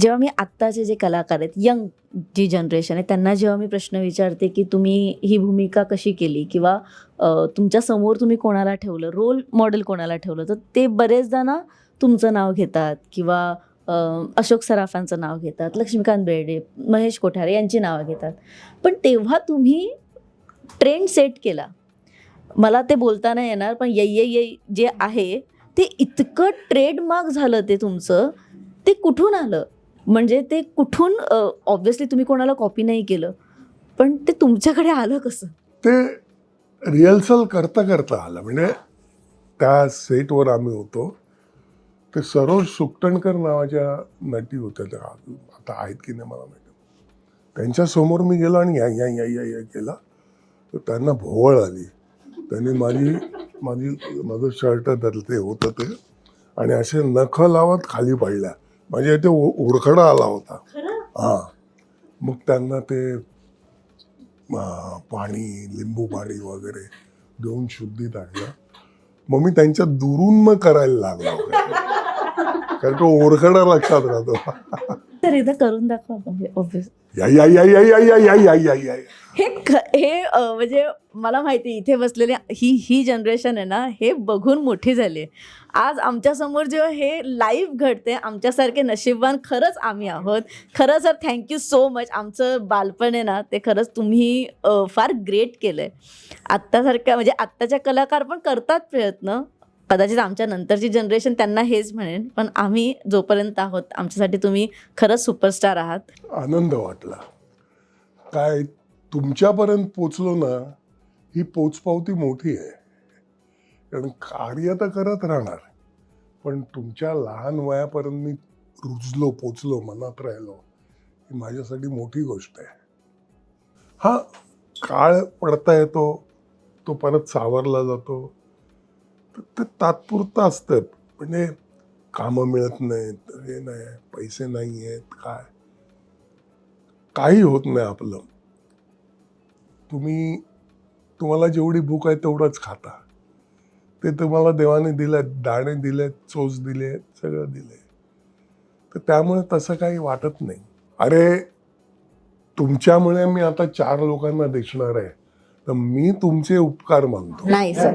जेव्हा मी आत्ताचे जे कलाकार आहेत यंग जी जनरेशन आहे त्यांना जेव्हा मी प्रश्न विचारते की तुम्ही ही भूमिका कशी केली? किंवा तुमच्यासमोर तुम्ही कोणाला ठेवलं? रोल मॉडेल कोणाला ठेवलं? तर ते बरेचदा ना तुमचं नाव घेतात किंवा अशोक सराफांचं नाव घेतात लक्ष्मीकांत बेर्डे महेश कोठारे यांची नावं घेतात. पण तेव्हा तुम्ही ट्रेंड सेट केला. मला ते बोलता नाही येणार पण ये ये जे आहे ते इतकं ट्रेडमार्क झालं ते तुमचं ते कुठून आलं? म्हणजे ते कुठून ऑब्व्हियसली तुम्ही कोणाला कॉपी नाही केलं पण ते तुमच्याकडे आलं कसं? ते रिहर्सल करता करता आलं. म्हणजे त्या सेटवर आम्ही होतो. ते सरोज सुकटणकर नावाच्या नटी होत्या त्या. आता आहेत की नाही मला माहिती त्यांच्यासमोर मी गेलो आणि या या या या या केला. तर त्यांना भोवळ आली. त्यांनी माझी माझी माझं शर्ट त्यातलं ते होतं ते. आणि असे नख लावत खाली पडल्या. म्हणजे उ- उरखडा आला होता. हां. मग त्यांना ते पाणी लिंबू पाणी वगैरे देऊन शुद्धीत आणलं. मग मी त्यांच्या दुरून मग करायला लागलो. कारण तो ओरखडा लक्षात राहतो. तर एकदा करून दाखवा ऑब्विस या या या या या या या या या या. हे ख- हे अ, म्हणजे मला माहिती इथे बसलेले ही ही जनरेशन आहे ना हे बघून मोठी झाली. आहे. आज आमच्यासमोर जेव्हा हे लाईव्ह घडते आमच्यासारखे नशीबवान खरंच आम्ही आहोत. खरं सर थँक्यू सो मच आमचं बालपण आहे ना ते खरंच तुम्ही अ, फार ग्रेट केलं आहे आत्तासारख्या म्हणजे आत्ताच्या कलाकार पण करतात प्रयत्न. कदाचित आमच्या नंतरची जनरेशन त्यांना हेच म्हणेन पण आम्ही जोपर्यंत आहोत आमच्यासाठी तुम्ही खरंच सुपरस्टार आहात. आनंद वाटला. काय तुमच्यापर्यंत पोचलो ना ही पोचपावती मोठी आहे. कारण कार्य तर करत राहणार पण तुमच्या लहान वयापर्यंत मी रुजलो पोचलो मनात राहिलो ही माझ्यासाठी मोठी गोष्ट आहे. हा काळ पडता येतो तो परत सावरला जातो. तर ते तात्पुरतं असतं. म्हणजे कामं मिळत नाहीत हे नाही पैसे नाही आहेत काय? काही होत नाही आपलं. तुम्ही तुम्हाला जेवढी भूक आहे तेवढंच खाता. ते तुम्हाला देवाने दिलेत दाणे दिलेत चोच दिले सगळं दिले. तर त्यामुळे तसं काही वाटत नाही. अरे तुमच्यामुळे मी आता चार लोकांना दिसणार आहे. तर मी तुमचे उपकार मानतो. नाही सर.